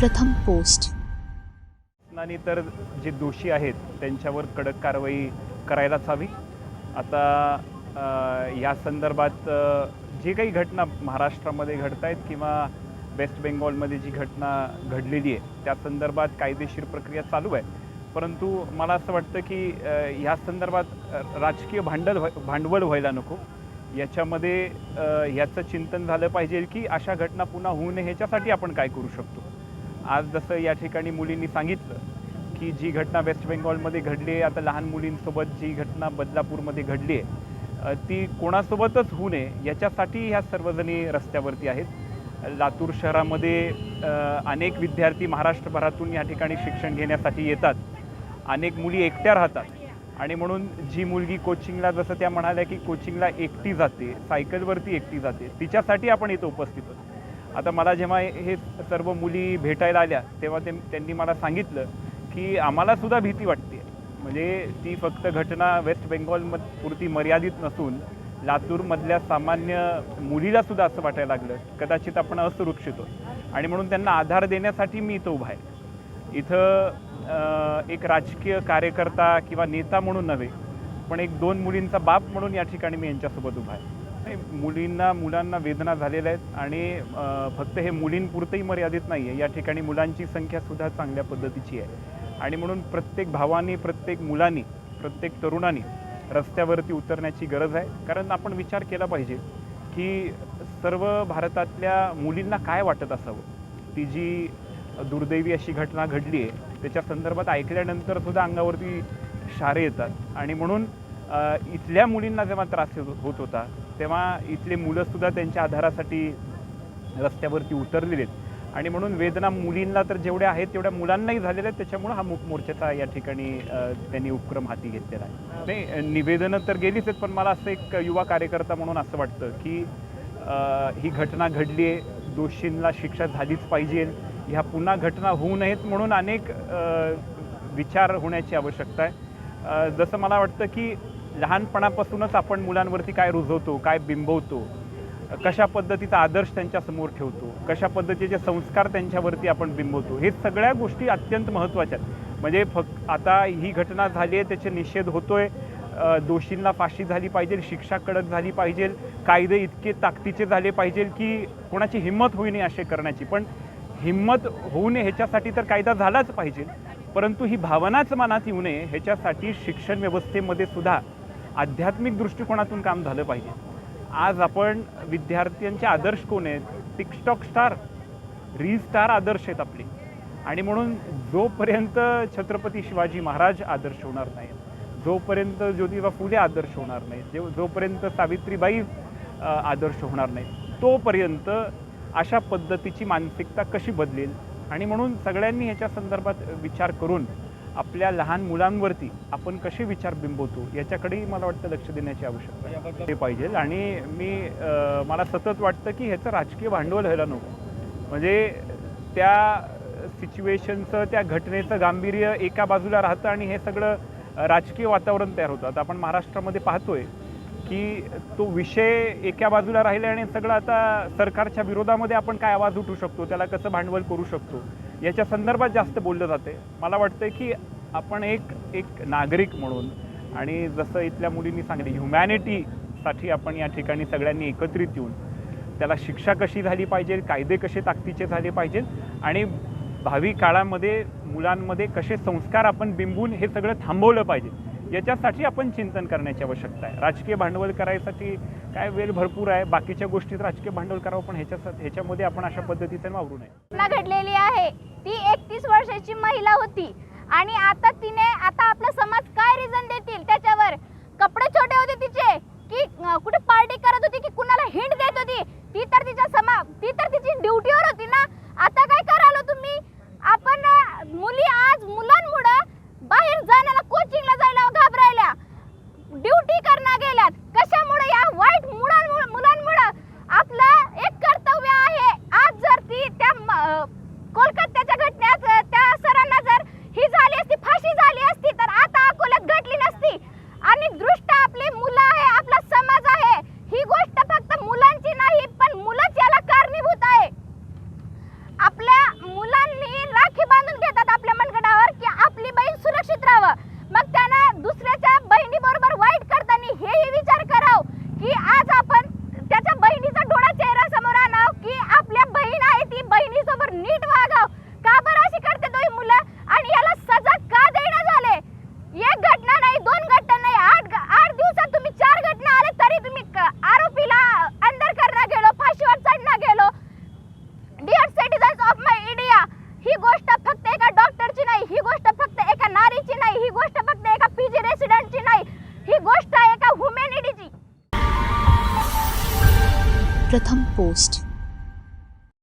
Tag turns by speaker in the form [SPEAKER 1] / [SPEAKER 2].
[SPEAKER 1] प्रथम पोस्ट.
[SPEAKER 2] आणि तर जे दोषी आहेत त्यांच्यावर कडक कारवाई करायलाच हवी. आता या संदर्भात जे काही घटना महाराष्ट्रामध्ये घडत आहेत किंवा वेस्ट बेंगॉलमध्ये जी घटना घडलेली आहे त्या संदर्भात कायदेशीर प्रक्रिया चालू आहे. परंतु मला असं वाटतं की ह्या संदर्भात राजकीय भांडल व्हाय- भांडवल व्हायला नको. याच्यामध्ये ह्याचं याचं चिंतन झालं पाहिजे की अशा घटना पुन्हा होऊ नये ह्याच्यासाठी आपण काय करू शकतो? आज जसं या ठिकाणी मुलींनी सांगितलं की जी घटना वेस्ट बेंगॉलमध्ये घडली आहे आता लहान मुलींसोबत जी घटना बदलापूरमध्ये घडली आहे ती कोणासोबतच होऊ नये याच्यासाठी ह्या सर्वजणी रस्त्यावरती आहेत. लातूर शहरामध्ये अनेक विद्यार्थी महाराष्ट्रभरातून या ठिकाणी शिक्षण घेण्यासाठी येतात. अनेक मुली एकट्या राहतात. आणि म्हणून जी मुलगी कोचिंगला जसं त्या म्हणाल्या की कोचिंगला एकटी जाते सायकलवरती एकटी जाते तिच्यासाठी आपण इथं उपस्थित होतो आता मला जेव्हा हे सर्व मुली भेटायला आल्या तेव्हा ते त्यांनी मला सांगितलं की आम्हालासुद्धा भीती वाटते. म्हणजे ती फक्त घटना वेस्ट बेंगॉल पुरती मर्यादित नसून लातूरमधल्या सामान्य मुलीला सुद्धा असं वाटायला लागलं कदाचित आपण असुरक्षित आहोत. आणि म्हणून त्यांना आधार देण्यासाठी मी इथं उभा आहे. इथं एक राजकीय कार्यकर्ता किंवा नेता म्हणून नव्हे पण एक दोन मुलींचा बाप म्हणून या ठिकाणी मी यांच्यासोबत उभा आहे. नाही, मुलींना मुलांना वेदना झालेल्या आहेत आणि फक्त हे मुलींपुरतंही मर्यादित नाही आहे. या ठिकाणी मुलांची संख्यासुद्धा चांगल्या पद्धतीची आहे. आणि म्हणून प्रत्येक भावानी प्रत्येक मुलांनी प्रत्येक तरुणांनी रस्त्यावरती उतरण्याची गरज आहे. कारण आपण विचार केला पाहिजे की सर्व भारतातल्या मुलींना काय वाटत असावं? ती जी दुर्दैवी अशी घटना घडली आहे त्याच्या संदर्भात ऐकल्यानंतर सुद्धा अंगावरती शारे येतात. आणि म्हणून इथल्या मुलींना जेव्हा त्रास होत होता तेव्हा इथले मुलंसुद्धा त्यांच्या आधारासाठी रस्त्यावरती उतरलेले आहेत. आणि म्हणून वेदना मुलींना तर जेवढ्या आहेत तेवढ्या मुलांनाही झालेल्या आहेत. त्याच्यामुळं हा मूक मोर्चाचा या ठिकाणी त्यांनी उपक्रम हाती घेतलेला आहे. नाही निवेदनं तर गेलीच आहेत पण मला असं एक युवा कार्यकर्ता म्हणून असं वाटतं की ही घटना घडली आहे दोषींना शिक्षा झालीच पाहिजे. ह्या पुन्हा घटना होऊ नयेत म्हणून अनेक विचार होण्याची आवश्यकता आहे. जसं मला वाटतं की लहानपणापासूनच आपण मुलांवरती काय रुजवतो काय बिंबवतो कशा पद्धतीचा आदर्श त्यांच्यासमोर ठेवतो कशा पद्धतीचे संस्कार त्यांच्यावरती आपण बिंबवतो हे सगळ्या गोष्टी अत्यंत महत्त्वाच्या आहेत. म्हणजे फक्त आता ही घटना झाली आहे त्याचे निषेध होतो आहे दोषींना फाशी झाली पाहिजे शिक्षा कडक झाली पाहिजे कायदे इतके ताकदीचे झाले पाहिजे की कोणाची हिंमत होई नये असे करण्याची. पण हिंमत होऊ नये ह्याच्यासाठी तर कायदा झालाच पाहिजे. परंतु ही भावनाच मनात येऊ नये ह्याच्यासाठी शिक्षण व्यवस्थेमध्ये सुद्धा आध्यात्मिक दृष्टिकोनातून काम झालं पाहिजे. आज आपण विद्यार्थ्यांचे आदर्श कोण आहेत? टिकस्टॉक स्टार री स्टार आदर्श आहेत आपले. आणि म्हणून जोपर्यंत छत्रपती शिवाजी महाराज आदर्श होणार नाहीत जोपर्यंत ज्योतिबा फुले आदर्श होणार नाहीत जे जोपर्यंत सावित्रीबाई आदर्श होणार नाहीत तोपर्यंत अशा पद्धतीची मानसिकता कशी बदलेल? आणि म्हणून सगळ्यांनी ह्याच्या संदर्भात विचार करून आपल्या लहान मुलांवरती आपण कसे विचार बिंबवतो याच्याकडेही मला वाटतं लक्ष देण्याची आवश्यकता. ते पाहिजे. आणि मी मला सतत वाटतं की ह्याचं राजकीय भांडवल व्हायला नको. म्हणजे त्या सिच्युएशनचं त्या घटनेचं गांभीर्य एका बाजूला राहतं आणि हे सगळं राजकीय वातावरण तयार होतं. आता आपण महाराष्ट्रामध्ये पाहतोय की तो विषय एका बाजूला राहिला आणि सगळं आता सरकारच्या विरोधामध्ये आपण काय आवाज उठू शकतो त्याला कसं भांडवल करू शकतो? याच्या संदर्भात जास्त बोललं जाते. मला वाटतं की आपण एक एक नागरिक म्हणून आणि जसं इथल्या मुलींनी सांगितलं ह्युमॅनिटीसाठी आपण या ठिकाणी सगळ्यांनी एकत्रित येऊन त्याला शिक्षा कशी झाली पाहिजे कायदे कसे ताकदीचे झाले पाहिजेत आणि भावी काळामध्ये मुलांमध्ये कसे संस्कार आपण बिंबून हे सगळं थांबवलं पाहिजे याच्यासाठी आपण चिंतन करण्याची आवश्यकता आहे. राजकीय भांडवल करायसाठी काय वेळ भरपूर आहे. बाकीच्या गोष्टीत राजकीय भांडवल करावं पण ह्याच्या ह्याच्यामध्ये आपण अशा पद्धतीचं वावरू नये.
[SPEAKER 3] घटना घडलेली आहे. ती एकतीस वर्षाची महिला होती. आणि आता तिने आता आपला समाज काय रिझन देतील त्याच्यावर? कपडे छोटे होते तिचे. की कुठे पार्टी करत होती की कुणाला हिंट देत होती? ती तर तिच्या समा ती तर तिची ड्युटीवर होती ना आता काय करालो तुम्ही आपण अं, मुली आज मुलांमुळं बाहेर जाण्याला कोचिंगला जायला घाबरायल्या ड्युटी करणं गेल्यात कशामुळे या वाईट मुलांमुळे मुलांमुळं आपलं एक कर्तव्य आहे आज जर ती त्या म- अं, कोलकात्याच्या घटनेत अं, त्या सरांना जर ही झाली असती फाशी झाली असती तर आता अकोल्यात घडली नसती आणि दृष्ट आपली मुलं आहे आपला समाज आहे ही गोष्ट फक्त मुलांची नाही पण मुलंच याला कारणीभूत आहे
[SPEAKER 1] प्रथम पोस्ट.